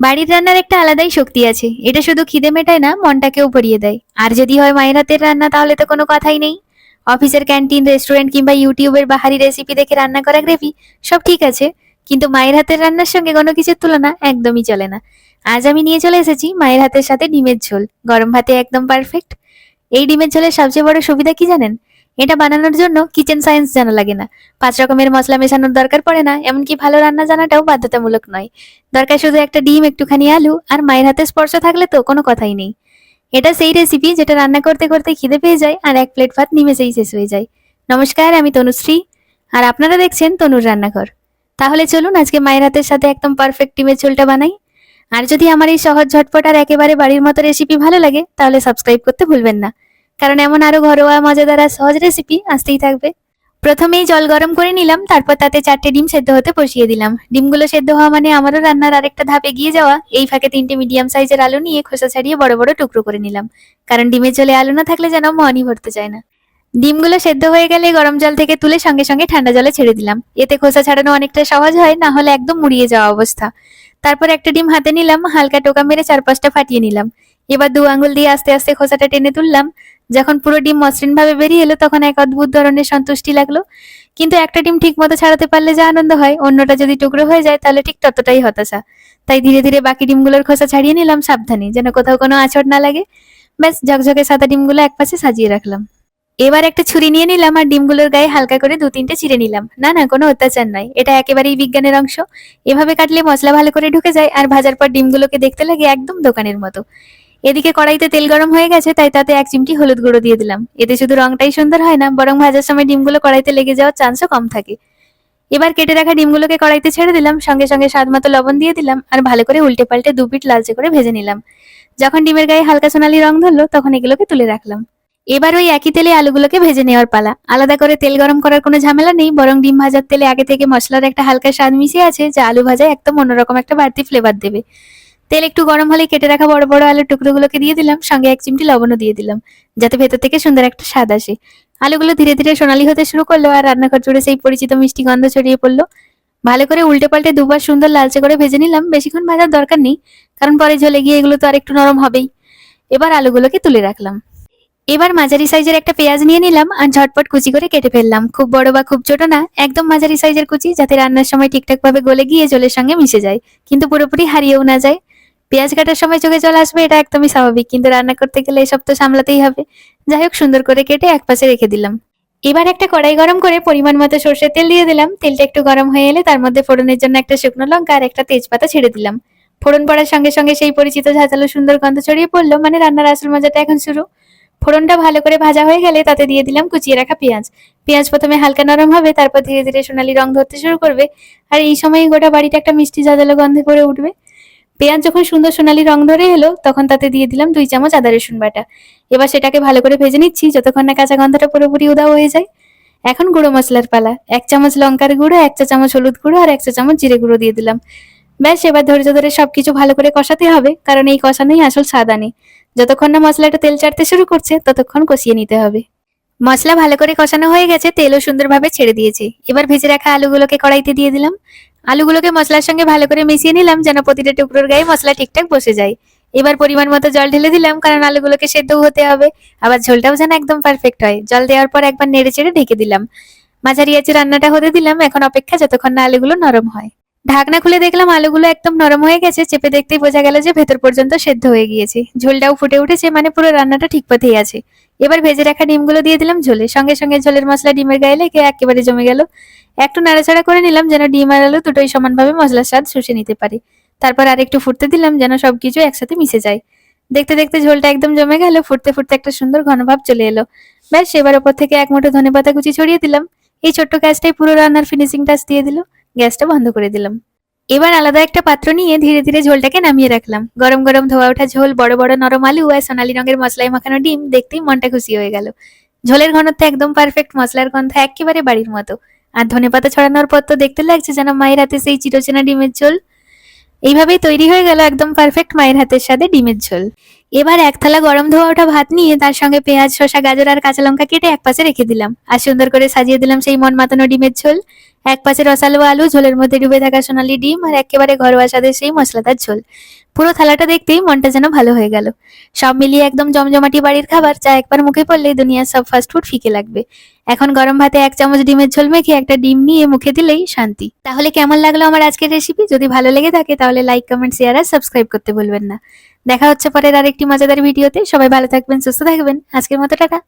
বাড়ির রান্নার একটা আলাদাই শক্তি আছে। এটা শুধু খিদে মেটায় না, মনটাকেও ভরিয়ে দেয়। আর যদি হয় মায়ের হাতের রান্না, তাহলে তো কোনো কথাই নেই। অফিসের ক্যান্টিন, রেস্টুরেন্ট কিংবা ইউটিউবের বাহারি রেসিপি দেখে রান্না করা গ্রেভি, সব ঠিক আছে। কিন্তু মায়ের হাতের রান্নার সঙ্গে কোনো কিছুর তুলনা একদমই চলে না। আজ আমি নিয়ে চলে এসেছি মায়ের হাতের সাথে ডিমের ঝোল। গরম ভাতে একদম পারফেক্ট। এই ডিমের ঝোলের সবচেয়ে বড় সুবিধা কি জানেন? এটা বানানোর জন্য কিচেন সায়েন্স জানা লাগে না। পাঁচ রকমের মশলা মেশানোর দরকার পড়ে না, এমনকি ভালো রান্না জানাটাও বাধ্যতামূলক নয়। দরকার শুধু একটা ডিম, একটুখানি আলু আর মায়ের হাতে স্পর্শ থাকলে তো কোনো কথাই নেই। এটা সেই রেসিপি যেটা রান্না করতে করতে খিদে পেয়ে যায় আর এক প্লেট ভাত নিমেষেই শেষ হয়ে যায়। নমস্কার, আমি তনুশ্রী। আর আপনারা দেখছেন তনুর রান্নাঘর। তাহলে চলুন আজকে মায়ের হাতের সাথে একদম পারফেক্ট ডিমের ঝোলটা বানাই। আর যদি আমার এই সহজ ঝটপট আর একেবারে বাড়ির মতো রেসিপি ভালো লাগে, তাহলে সাবস্ক্রাইব করতে ভুলবেন না। কারণ এমন আরও ঘরোয়া মজাদার আর সহজ রেসিপি আসতেই থাকবে। প্রথমেই জল গরম করে নিলাম, তারপর তাতে চারটে ডিম সেদ্ধ হতে বসিয়ে দিলাম। ডিমগুলো সেদ্ধ হওয়া মানে আমারও রান্নার আরেকটা ধাপ এগিয়ে যাওয়া। এই ফাঁকে তিনটে মিডিয়াম সাইজের আলু নিয়ে খোসা ছাড়িয়ে বড় বড় টুকরো করে নিলাম। কারণ ডিমের জলে আলু না থাকলে যেন মনই ভরতে চায় না। ডিমগুলো সেদ্ধ হয়ে গেলে গরম জল থেকে তুলে সঙ্গে সঙ্গে ঠান্ডা জলে ছেড়ে দিলাম। এতে খোসা ছাড়ানো অনেকটা সহজ হয়, না হলে একদম মুড়িয়ে যাওয়া অবস্থা। তারপর একটা ডিম হাতে নিলাম, হালকা টোকা মেরে চার পাঁচটা ফাটিয়ে নিলাম। এবার দু আঙ্গুল দিয়ে আস্তে আস্তে খোসাটা টেনে তুললাম। যখন পুরো ডিম মসৃণ ভাবে বেরিয়ে এলো, তখন এক অদ্ভুত ধরনের সন্তুষ্টি লাগল। কিন্তু একটা ডিম ঠিক মতো ছাড়াতে পারলে যা আনন্দ হয়, অন্যটা যদি টুকরো হয়ে যায়, তাহলে ঠিক ততটাই হতাশা। তাই ধীরে ধীরে বাকি ডিমগুলোর খোসা ছাড়িয়ে নিলাম সাবধানে, যেন কোথাও কোনো আছড় না লাগে। ব্যাস, ঝকঝকে সাদা ডিমগুলো একপাশে সাজিয়ে রাখলাম। এবার একটা ছুরি নিয়ে নিলাম আর ডিমগুলোর গায়ে হালকা করে দু তিনটে চিড়ে নিলাম। না না, কোনো অত্যাচার নয় এটা একেবারেই বিজ্ঞানের অংশ। এভাবে কাটলে মশলা ভালো করে ঢুকে যায়, আর ভাজার পর ডিমগুলোকে দেখতে লাগে একদম দোকানের মতো। এদিকে কড়াইতে তেল গরম হয়ে গেছে, তাই তাতে এক চিমটি হলুদ গুঁড়ো দিয়ে দিলাম। এতে শুধু রংটাই সুন্দর হয় না, বরং ভাজার সময় ডিমগুলো কড়াইতে লেগে যাওয়ার চান্সও কম থাকে। এবার কেটে রাখা ডিমগুলোকে কড়াইতে ছেড়ে দিলাম, সঙ্গে সঙ্গে স্বাদ মতো লবণ দিয়ে দিলাম আর ভালো করে উল্টে পাল্টে দু পিঠ লালচে করে ভেজে নিলাম। যখন ডিমের গায়ে হালকা সোনালি রং ধরলো, তখন এগুলোকে তুলে রাখলাম। এবার ওই একই তেলে আলুগুলোকে ভেজে নেওয়ার পালা। আলাদা করে তেল গরম করার কোনো ঝামেলা নেই, বরং ডিম ভাজার তেলে আগে থেকে মশলার একটা হালকা স্বাদ মিশিয়ে আছে, যা আলু ভাজায় একদম অন্যরকম একটা বাড়তি ফ্লেভার দেবে। তেল একটু গরম হলে কেটে রাখা বড় বড় আলুর টুকরোগুলোকে দিয়ে দিলাম, সঙ্গে এক চিমটি লবণও দিয়ে দিলাম, যাতে ভেতর থেকে সুন্দর একটা স্বাদ আসে। আলুগুলো ধীরে ধীরে সোনালি হতে শুরু করল আর রান্নাঘর জুড়ে সেই পরিচিত মিষ্টি গন্ধ ছড়িয়ে পড়ল। ভালো করে উল্টে পাল্টে দুবার সুন্দর লালচে করে ভেজে নিলাম, বেশিক্ষণ ভাজার দরকার নেই, কারণ পরে ঝোলে গিয়ে এগুলো তো আর একটু নরম হবেই। এবার আলুগুলোকে তুলে রাখলাম। এবার মাঝারি সাইজের একটা পেঁয়াজ নিয়ে নিলাম আর ঝটপট কুচি করে কেটে ফেললাম। খুব বড় বা খুব ছোট না, একদম মাঝারি সাইজের কুচি, যাতে রান্নার সময় ঠিকঠাক ভাবে গলে গিয়ে জলের সঙ্গে মিশে যায়, কিন্তু পুরোপুরি হারিয়েও না যায়। পেঁয়াজ কাটার সময় চোখে জল আসবে, এটা একদমই স্বাভাবিক। কিন্তু রান্না করতে গেলে এসব তো সামলাতেই হবে। যাই হোক, সুন্দর করে কেটে এক পাশে রেখে দিলাম। এবার একটা কড়াই গরম করে পরিমাণ মতো সর্ষের তেল দিয়ে দিলাম। তেলটা একটু গরম হয়ে এলে তার মধ্যে ফোড়নের জন্য একটা শুকনো লঙ্কা আর একটা তেজপাতা ছেড়ে দিলাম। ফোড়ন পড়ার সঙ্গে সঙ্গে সেই পরিচিত ঝাঁঝালো সুন্দর গন্ধ ছড়িয়ে পড়ল। মানে রান্নার আসল মজাটা এখন শুরু। ফোড়নটা ভালো করে ভাজা হয়ে গেলে তাতে দিয়ে দিলাম কুচিয়ে রাখা পেঁয়াজ। পেঁয়াজ প্রথমে হালকা নরম হবে, তারপর ধীরে ধীরে সোনালি রং ধরতে শুরু করবে। আর এই সময় গোটা বাড়িটা একটা মিষ্টি ঝাঁঝালো গন্ধে ভরে উঠবে। পেঁয়াজ যখন সুন্দর সোনালি রং ধরে এলো, তখন তাতে দিয়ে দিলাম দুই চামচ আদা রসুন বাটা। এবার সেটাকে ভালো করে ভেজে নিচ্ছি, যতক্ষণ না কাঁচা গন্ধটা পুরোপুরি উদাও হয়ে যায়। এখন গুঁড়ো মশলার পালা। এক চামচ লঙ্কার গুঁড়ো, এক চা চামচ হলুদ গুঁড়ো আর এক চা চামচ জিরে গুঁড়ো দিয়ে দিলাম। ব্যাস, এবার ধৈর্য ধরে সবকিছু ভালো করে কষাতে হবে, কারণ এই কষানোই আসল স্বাদ আনে। যতক্ষণ না মশলাটা তেল চাটতে শুরু করছে, ততক্ষণ কষিয়ে নিতে হবে। মশলা ভালো করে কষানো হয়ে গেছে, তেলও সুন্দরভাবে ছেড়ে দিয়েছে। এবার ভেজে রাখা আলুগুলোকে কড়াইতে দিয়ে দিলাম। আলুগুলোকে মশলার সঙ্গে ভালো করে মিশিয়ে নিলাম যেন প্রতিটা টুকরোর গায়ে মশলা ঠিকঠাক বসে যায়। এবার পরিমাণ মতো জল ঢেলে দিলাম, কারণ আলুগুলোকে সেদ্ধও হতে হবে। আবার ঝোলটাও যেন একদম পারফেক্ট হয়। জল দেওয়ার পর একবার নেড়ে চেড়ে ঢেকে দিলাম। মাঝারি আছে রান্নাটা হতে দিলাম। এখন অপেক্ষা যতক্ষণ না আলুগুলো নরম হয়। ঢাকনা খুলে দেখলাম আলুগুলো একদম নরম হয়ে গেছে। চেপে দেখতেই বোঝা গেল যে ভেতর পর্যন্ত সেদ্ধ হয়ে গিয়েছে। ঝোলটাও ফুটে উঠেছে মানে পুরো রান্নাটা ঠিক পথেই আছে। এবার ভেজে রাখা ডিমগুলো দিয়ে দিলাম ঝোলে। সঙ্গে সঙ্গে ঝোলের মশলা ডিমের গায়ে লেগে একেবারে জমে গেল। একটু নাড়াচাড়া করে নিলাম যেন ডিম আর আলু দুটোই সমানভাবে মশলার স্বাদ শুষে নিতে পারে। তারপর আর একটু ফুটতে দিলাম যেন সবকিছু একসাথে মিশে যায়। দেখতে দেখতে ঝোলটা একদম জমে গেল, ফুটতে ফুটতে একটা সুন্দর ঘনভাব চলে এলো। ব্যাস, এবার ওপর থেকে এক মুঠো ধনে পাতা কুচি ছড়িয়ে দিলাম। এই ছোট্ট গ্যাসটাই পুরো রান্নার ফিনিশিং টাচ দিয়ে দিল। গ্যাসটা বন্ধ করে দিলাম। এবার আলাদা একটা পাত্র নিয়ে ধীরে ধীরে ঝোলটাকে নামিয়ে রাখলাম। গরম গরম ধোয়া ওঠা ঝোল, বড় বড় নরম আলু আর সোনালী রঙের মশলায় মাখানো ডিম দেখতেই মনটা খুশি হয়ে গেল। ঝোলের ঘনত্ব একদম পারফেক্ট মশলার গন্ধ একেবারে বাড়ির মতো। আর ধনে পাতা ছড়ানোর পর তো দেখতে লাগছে যেন মায়ের হাতে সেই চিরচেনা ডিমের ঝোল। এইভাবেই তৈরি হয়ে গেল একদম পারফেক্ট মায়ের হাতের সাথে ডিমের ঝোল। এবার এক থালা গরম ধোয়া ওঠা ভাত নিয়ে তার সঙ্গে পেঁয়াজ, শসা, গাজর আর কাঁচা লঙ্কা কেটে এক পাশে রেখে দিলাম। আর সুন্দর করে সাজিয়ে দিলাম সেই মন মাতানো ডিমের ঝোল। এক পাশে রসালো আলু, ঝোলের মধ্যে ডুবে থাকা সোনালি ডিম আর একেবারে ঘরোয়া স্বাদের সেই মশলাদার ঝোল। পুরো থালাটা দেখতেই মনটা যেন ভালো হয়ে গেল। সব মিলিয়ে একদম জমজমাটি বাড়ির খাবার, যা একবার মুখে পড়লেই দুনিয়ার সব ফাস্টফুড ফিকে লাগবে। এখন গরম ভাতে এক চামচ ডিমের ঝোল মেখে একটা ডিম নিয়ে মুখে দিলেই শান্তি। তাহলে কেমন লাগল আমার আজকের রেসিপি যদি ভালো লেগে থাকে তাহলে লাইক কমেন্ট শেয়ার আর সাবস্ক্রাইব করতে ভুলবেন না। দেখা হচ্ছে পরের আরেকটি মজাদার ভিডিওতে। সবাই ভালো থাকবেন সুস্থ থাকবেন। আজকের মতো টাটা।